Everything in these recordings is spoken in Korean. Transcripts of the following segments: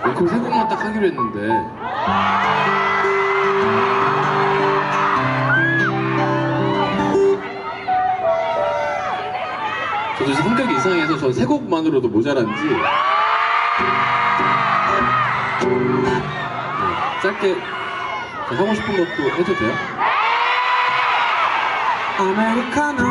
그 생각만 딱 하기로 했는데 저도 이제 성격이 이상해서 저 세 곡만으로도 모자란지 네, 짧게 하고 싶은 것도 해도 돼요? 아메리카노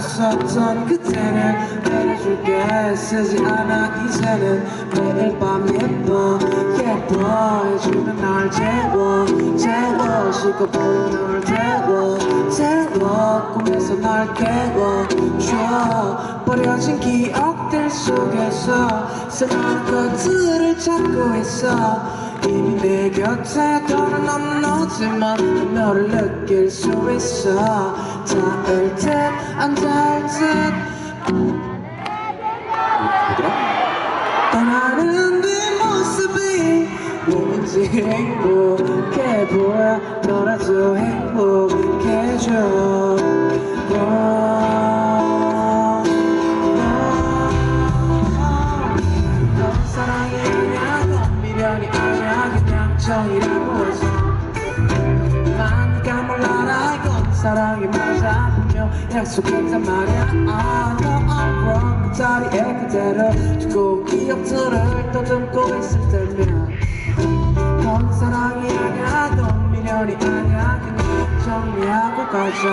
갔었었던 그때는 내려줄게 쓰지 않아 이제는 매일 밤 예뻐 예뻐 해주면 날 재워 재워 식어버린 널 태워 태워 꿈에서 날 깨워 줘 버려진 기억들 속에서 새로운 것들을 찾고 있어 이미 내 곁에 더는 없는 오지만 너를 느낄 수 있어 듯안 닿을 듯 뭐더라? 떠나는 뒷모습이 왠지 행복해 보여 너라도. 넌 사랑이 아니야 넌 미련이 아니야 그냥 정이라고 해서 사랑이 맞아 분명 약속했단 말이야. 아, I know I'm wrong. 그 자리에 그대로 두고 기억들을 떠듬고 있을 때면 넌 사랑이 아니야. 넌 미련이 아니야. 그냥 정리하고 가자